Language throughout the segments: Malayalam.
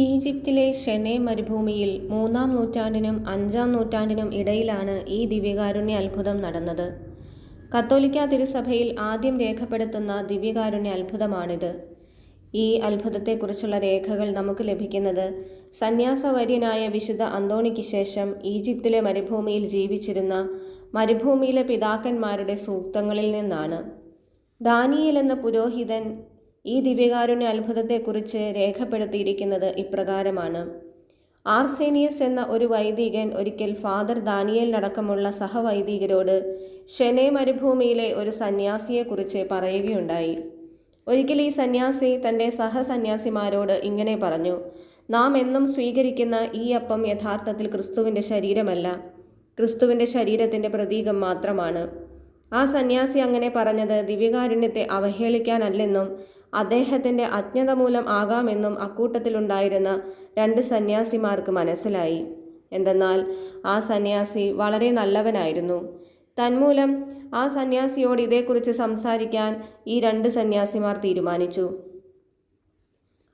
ഈജിപ്തിലെ ഷെനെ മരുഭൂമിയിൽ മൂന്നാം നൂറ്റാണ്ടിനും അഞ്ചാം നൂറ്റാണ്ടിനും ഇടയിലാണ് ഈ ദിവ്യകാരുണ്യ അത്ഭുതം നടന്നത്. കത്തോലിക്ക തിരുസഭയിൽ ആദ്യം രേഖപ്പെടുത്തുന്ന ദിവ്യകാരുണ്യ അത്ഭുതമാണിത് ഈ അത്ഭുതത്തെക്കുറിച്ചുള്ള രേഖകൾ നമുക്ക് ലഭിക്കുന്നത് സന്യാസവര്യനായ വിശുദ്ധ അന്തോണിക്ക് ശേഷം ഈജിപ്തിലെ മരുഭൂമിയിൽ ജീവിച്ചിരുന്ന മരുഭൂമിയിലെ പിതാക്കന്മാരുടെ സൂക്തങ്ങളിൽ നിന്നാണ്. ദാനിയേൽ എന്ന പുരോഹിതൻ ഈ ദിവ്യകാരുണ്യ അത്ഭുതത്തെക്കുറിച്ച് രേഖപ്പെടുത്തിയിരിക്കുന്നത് ഇപ്രകാരമാണ്. ആർസേനിയസ് എന്ന ഒരു വൈദികൻ ഒരിക്കൽ ഫാദർ ദാനിയേലിനടക്കമുള്ള സഹവൈദികരോട് ഷെനെ മരുഭൂമിയിലെ ഒരു സന്യാസിയെക്കുറിച്ച് പറയുകയുണ്ടായി. ഒരിക്കൽ ഈ സന്യാസി തന്റെ സഹസന്യാസിമാരോട് ഇങ്ങനെ പറഞ്ഞു നാം എന്നും സ്വീകരിക്കുന്ന ഈ അപ്പം യഥാർത്ഥത്തിൽ ക്രിസ്തുവിന്റെ ശരീരമല്ല. ക്രിസ്തുവിന്റെ ശരീരത്തിന്റെ പ്രതീകം മാത്രമാണ്. ആ സന്യാസി അങ്ങനെ പറഞ്ഞത് ദിവ്യകാരുണ്യത്തെ അവഹേളിക്കാനല്ലെന്നും അദ്ദേഹത്തിന്റെ അജ്ഞത മൂലം ആകാമെന്നും അക്കൂട്ടത്തിലുണ്ടായിരുന്ന രണ്ട് സന്യാസിമാർക്ക് മനസ്സിലായി. എന്തെന്നാൽ ആ സന്യാസി വളരെ നല്ലവനായിരുന്നു. തന്മൂലം ആ സന്യാസിയോട് ഇതേക്കുറിച്ച് സംസാരിക്കാൻ ഈ രണ്ട് സന്യാസിമാർ തീരുമാനിച്ചു.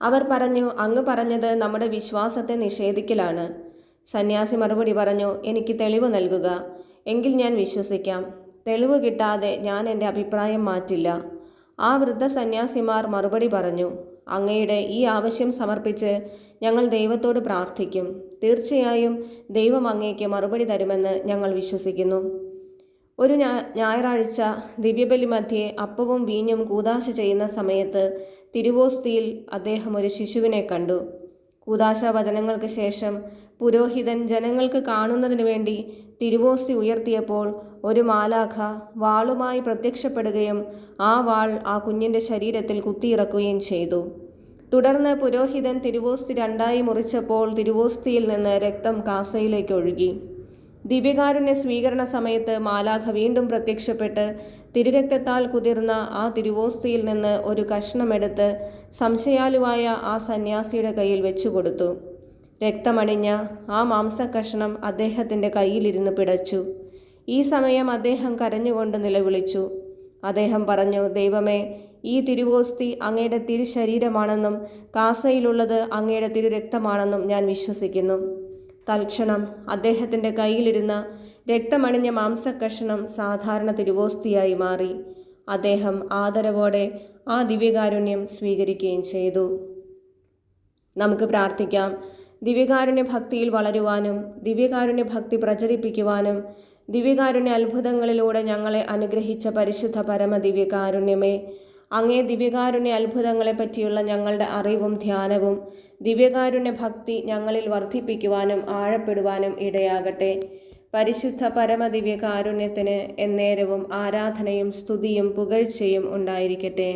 അവർ പറഞ്ഞു അങ്ങ് പറഞ്ഞത് നമ്മുടെ വിശ്വാസത്തെ നിഷേധിക്കലാണ് സന്യാസി മറുപടി പറഞ്ഞു എനിക്ക് തെളിവ് നൽകുക. എങ്കിൽ ഞാൻ വിശ്വസിക്കാം. തെളിവ് കിട്ടാതെ ഞാൻ എന്റെ അഭിപ്രായം മാറ്റില്ല. ആ വൃദ്ധ സന്യാസിമാർ മറുപടി പറഞ്ഞു അങ്ങയുടെ ഈ ആവശ്യം സമർപ്പിച്ച് ഞങ്ങൾ ദൈവത്തോട് പ്രാർത്ഥിക്കും. തീർച്ചയായും ദൈവം അങ്ങേക്ക് മറുപടി തരുമെന്ന് ഞങ്ങൾ വിശ്വസിക്കുന്നു. ഒരു ഞായറാഴ്ച ദിവ്യബലി മധ്യേ അപ്പവും വീഞ്ഞും കൂതാശ ചെയ്യുന്ന സമയത്ത് തിരുവോസ്തിയിൽ അദ്ദേഹം ഒരു ശിശുവിനെ കണ്ടു. കൂതാശ വചനങ്ങൾക്ക് ശേഷം പുരോഹിതൻ ജനങ്ങൾക്ക് കാണുന്നതിനു വേണ്ടി തിരുവോസ്തി ഉയർത്തിയപ്പോൾ ഒരു മാലാഖ വാളുമായി പ്രത്യക്ഷപ്പെടുകയും ആ വാൾ ആ കുഞ്ഞിന്റെ ശരീരത്തിൽ കുത്തിയിറക്കുകയും ചെയ്തു. തുടർന്ന് പുരോഹിതൻ തിരുവോസ്തി രണ്ടായി മുറിച്ചപ്പോൾ തിരുവോസ്തിയിൽ നിന്ന് രക്തം കാസയിലേക്ക് ഒഴുകി. ദിവ്യകാരുണ്യ സ്വീകരണ സമയത്ത് മാലാഖ വീണ്ടും പ്രത്യക്ഷപ്പെട്ട് തിരുരക്തത്താൽ കുതിർന്ന ആ തിരുവോസ്തിയിൽ നിന്ന് ഒരു കഷ്ണമെടുത്ത് സംശയാലുവായ ആ സന്യാസിയുടെ കയ്യിൽ വെച്ചു കൊടുത്തു രക്തമണിഞ്ഞ ആ മാംസക്കഷ്ണം അദ്ദേഹത്തിന്റെ കയ്യിലിരുന്ന് പിടച്ചു. ഈ സമയം അദ്ദേഹം കരഞ്ഞുകൊണ്ട് നിലവിളിച്ചു. അദ്ദേഹം പറഞ്ഞു ദൈവമേ ഈ തിരുവോസ്തി അങ്ങയുടെ തിരുശരീരമാണെന്നും കാസയിലുള്ളത് അങ്ങയുടെ തിരുരക്തമാണെന്നും ഞാൻ വിശ്വസിക്കുന്നു. തൽക്ഷണം അദ്ദേഹത്തിന്റെ കയ്യിലിരുന്ന രക്തമണിഞ്ഞ മാംസക്കഷണം സാധാരണ തിരുവോസ്തിയായി മാറി. അദ്ദേഹം ആദരവോടെ ആ ദിവ്യകാരുണ്യം സ്വീകരിക്കുകയും ചെയ്തു. നമുക്ക് പ്രാർത്ഥിക്കാം. ദിവ്യകാരുണ്യ ഭക്തിയിൽ വളരുവാനും ദിവ്യകാരുണ്യ ഭക്തി പ്രചരിപ്പിക്കുവാനും ദിവ്യകാരുണ്യ അത്ഭുതങ്ങളിലൂടെ ഞങ്ങളെ അനുഗ്രഹിച്ച പരിശുദ്ധ പരമ ദിവ്യകാരുണ്യമേ അങ്ങേ ദിവ്യകാരുണ്യ അത്ഭുതങ്ങളെ പറ്റിയുള്ള ഞങ്ങളുടെ അറിവും ധ്യാനവും ദിവ്യകാരുണ്യ ഭക്തി ഞങ്ങളിൽ വർദ്ധിപ്പിക്കുവാനും ആഴപ്പെടുവാനും ഇടയാകട്ടെ. പരിശുദ്ധ പരമദിവ്യകാരുണ്യത്തിന് എന്നേരവും ആരാധനയും സ്തുതിയും പുകഴ്ചയും ഉണ്ടായിരിക്കട്ടെ.